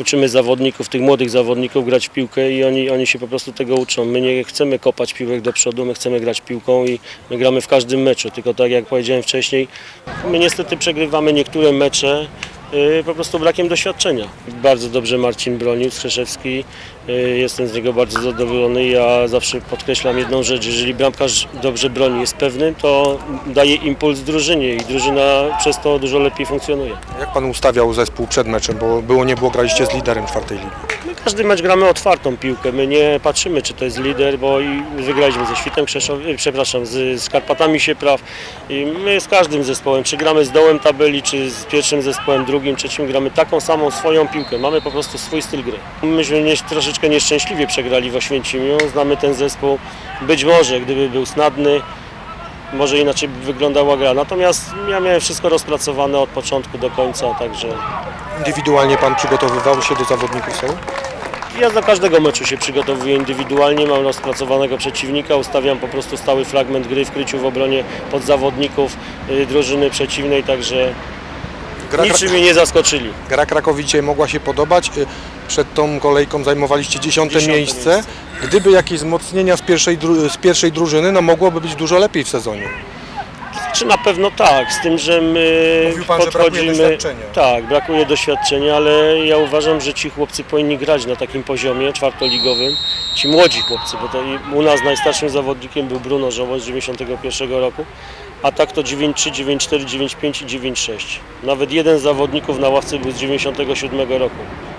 uczymy zawodników, tych młodych zawodników grać w piłkę i oni, oni się po prostu tego uczą. My nie chcemy kopać piłek do przodu, my chcemy grać piłką i my gramy w każdym meczu, tylko tak jak powiedziałem wcześniej, my niestety przegrywamy niektóre mecze po prostu brakiem doświadczenia. Bardzo dobrze Marcin bronił, Strzeszewski, y, jestem z niego bardzo zadowolony. Ja zawsze podkreślam jedną rzecz, jeżeli bramkarz dobrze broni, jest pewny, to daje impuls drużynie i drużyna przez to dużo lepiej funkcjonuje. Jak pan ustawiał zespół przed meczem, bo było nie było, graliście z liderem czwartej ligi. My każdy mecz gramy otwartą piłkę, my nie patrzymy czy to jest lider, bo i wygraliśmy ze Świtem Krzeszow, y, przepraszam, z, z Karpatami Siepraw i my z każdym zespołem, czy gramy z dołem tabeli, czy z pierwszym zespołem, drugim, trzecim, gramy taką samą swoją piłkę, mamy po prostu swój styl gry. Myśmy nie, troszeczkę nieszczęśliwie przegrali w Oświęcimiu, znamy ten zespół, być może gdyby był snadny, może inaczej wyglądała gra, natomiast ja miałem wszystko rozpracowane od początku do końca, także Indywidualnie pan przygotowywał się do zawodników są? Ja do każdego meczu się przygotowuję indywidualnie, mam rozpracowanego przeciwnika, ustawiam po prostu stały fragment gry w kryciu w obronie pod zawodników y, drużyny przeciwnej, także Gra, niczym mnie nie zaskoczyli. gra Krakowi dzisiaj mogła się podobać. Y, Przed tą kolejką zajmowaliście dziesiąte, Dziesiąte miejsce. miejsce. Gdyby jakieś wzmocnienia z pierwszej, dru- z pierwszej drużyny, no mogłoby być dużo lepiej w sezonie. Czy na pewno tak, z tym, że my Mówił pan, że brakuje doświadczenia. Tak, brakuje doświadczenia, ale ja uważam, że ci chłopcy powinni grać na takim poziomie czwartoligowym. Ci młodzi chłopcy, bo to i u nas najstarszym zawodnikiem był Bruno Żoło z 91 roku, a tak to 9-3, 9-4, 9-5 i 9-6. Nawet jeden z zawodników na ławce był z 97 roku.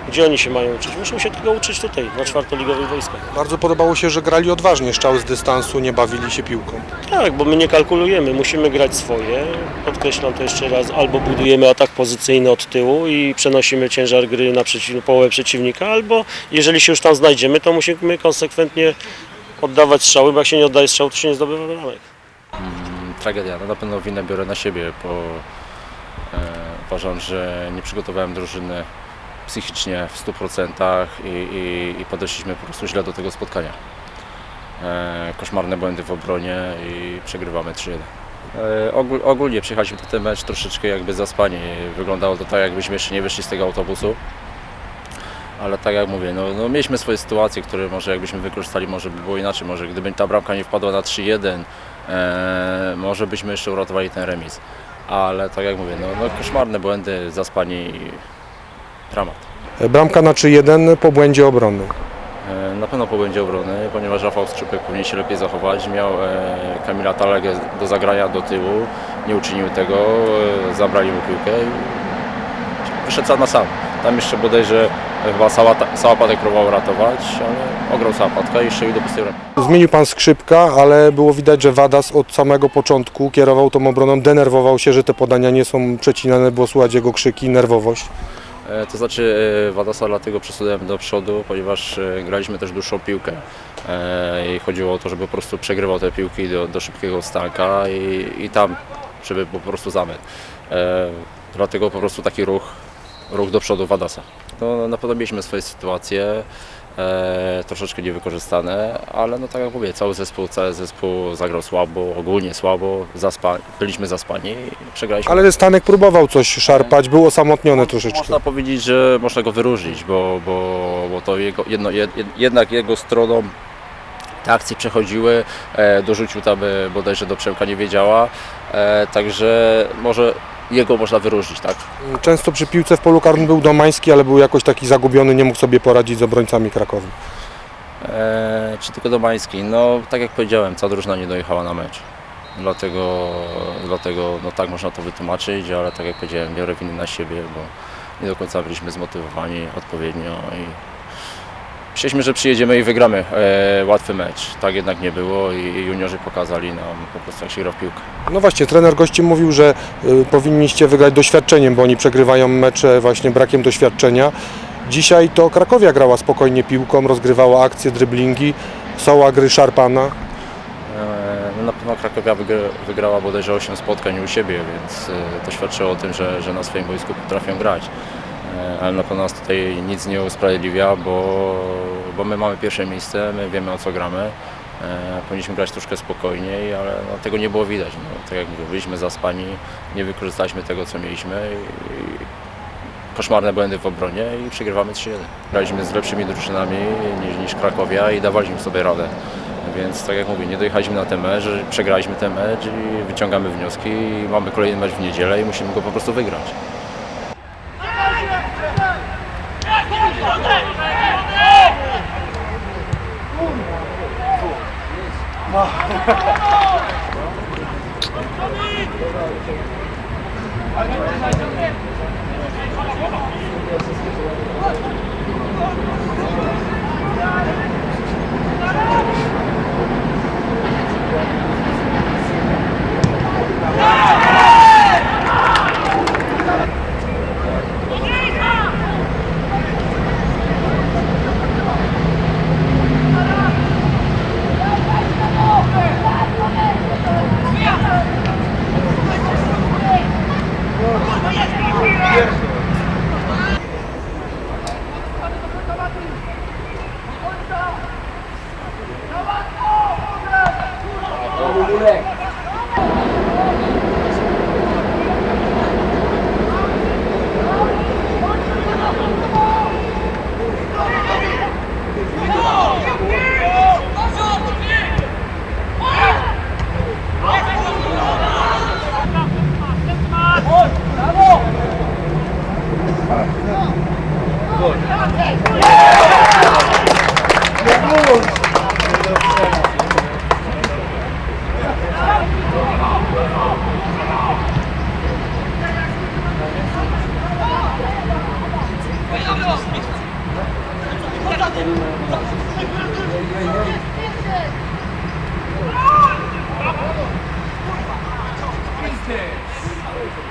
Gdzie oni się mają uczyć? Muszą się tego uczyć tutaj, na czwartoligowych wojskach. Bardzo podobało się, że grali odważnie, strzały z dystansu, nie bawili się piłką. Tak, bo my nie kalkulujemy, musimy grać swoje. Podkreślam to jeszcze raz, albo budujemy atak pozycyjny od tyłu i przenosimy ciężar gry na przeciw, połowę przeciwnika, albo jeżeli się już tam znajdziemy, to musimy konsekwentnie oddawać strzały, bo jak się nie oddaje strzału, to się nie zdobywa bramek. Tragedia. No na pewno winę biorę na siebie, bo e, uważam, że nie przygotowałem drużyny psychicznie w 100% i, i, i podeszliśmy po prostu źle do tego spotkania. E, koszmarne błędy w obronie i przegrywamy 3-1. E, ogól, ogólnie przyjechaliśmy do ten mecz troszeczkę jakby zaspani. Wyglądało to tak, jakbyśmy jeszcze nie wyszli z tego autobusu. Ale tak jak mówię, no, no mieliśmy swoje sytuacje, które może jakbyśmy wykorzystali, może by było inaczej. Może gdyby ta bramka nie wpadła na 3-1, e, może byśmy jeszcze uratowali ten remis. Ale tak jak mówię, no, no koszmarne błędy, zaspani i dramat. E, Bramka na 3-1 po błędzie obrony. E, Na pewno po błędzie obrony, ponieważ Rafał Skrzypek powinien się lepiej zachować. Miał e, Kamila Talegę do zagrania do tyłu, nie uczynił tego, e, zabrali mu piłkę i wyszedł sam na sam. Tam jeszcze bodajże chyba Sałata- Sałapatek próbował ratować, ale ograł Sałapatka i strzelił do pustej bramki. Zmienił pan skrzypka, ale było widać, że Wadas od samego początku kierował tą obroną, denerwował się, że te podania nie są przecinane, było słychać jego krzyki, nerwowość. E, To znaczy e, Wadasa dlatego przesunąłem do przodu, ponieważ e, graliśmy też dłuższą piłkę e, i chodziło o to, żeby po prostu przegrywał te piłki do, do szybkiego stanka i, i tam, żeby po prostu zamęt. E, Dlatego po prostu taki ruch, ruch do przodu Wadasa. No, na pewno mieliśmy swoje sytuacje, e, troszeczkę niewykorzystane, ale no tak jak mówię, cały zespół, cały zespół zagrał słabo, ogólnie słabo, zaspa, byliśmy zaspani i przegraliśmy. Ale Stanek próbował coś szarpać, był osamotniony troszeczkę. Można powiedzieć, że można go wyróżnić, bo, bo, bo to jego, jedno, jed, jednak jego stroną te akcje przechodziły, e, dorzucił tam e, bodajże do Przemka nie wiedziała, także może jego można wyróżnić, tak? Często przy piłce w polu karnym był Domański, ale był jakoś taki zagubiony, nie mógł sobie poradzić z obrońcami Krakowi. E, czy tylko Domański? No tak jak powiedziałem, cała drużyna nie dojechała na mecz. Dlatego, dlatego no tak można to wytłumaczyć, ale tak jak powiedziałem, biorę winy na siebie, bo nie do końca byliśmy zmotywowani odpowiednio i myśleliśmy, że przyjedziemy i wygramy e, łatwy mecz. Tak jednak nie było i juniorzy pokazali nam po prostu jak się gra w piłkę. No właśnie, trener gości mówił, że y, powinniście wygrać doświadczeniem, bo oni przegrywają mecze właśnie brakiem doświadczenia. Dzisiaj to Krakowia grała spokojnie piłką, rozgrywała akcje, dryblingi, są agry szarpana. E, No na pewno Krakowia wygra, wygrała bodajże 8 spotkań u siebie, więc e, to świadczy o tym, że, że na swoim boisku potrafią grać. E, Ale na pewno nas tutaj nic nie usprawiedliwia, bo, bo my mamy pierwsze miejsce, my wiemy o co gramy. E, Powinniśmy grać troszkę spokojniej, ale no, tego nie było widać. No, tak jak mówię, byliśmy zaspani, nie wykorzystaliśmy tego co mieliśmy i, koszmarne błędy w obronie i przegrywamy 3-1. Graliśmy z lepszymi drużynami niż, niż Krakowia i dawaliśmy sobie radę. Więc tak jak mówię, nie dojechaliśmy na ten mecz, przegraliśmy ten mecz i wyciągamy wnioski mamy kolejny mecz w niedzielę i musimy go po prostu wygrać. まあ ดูเรื่อย Dobra.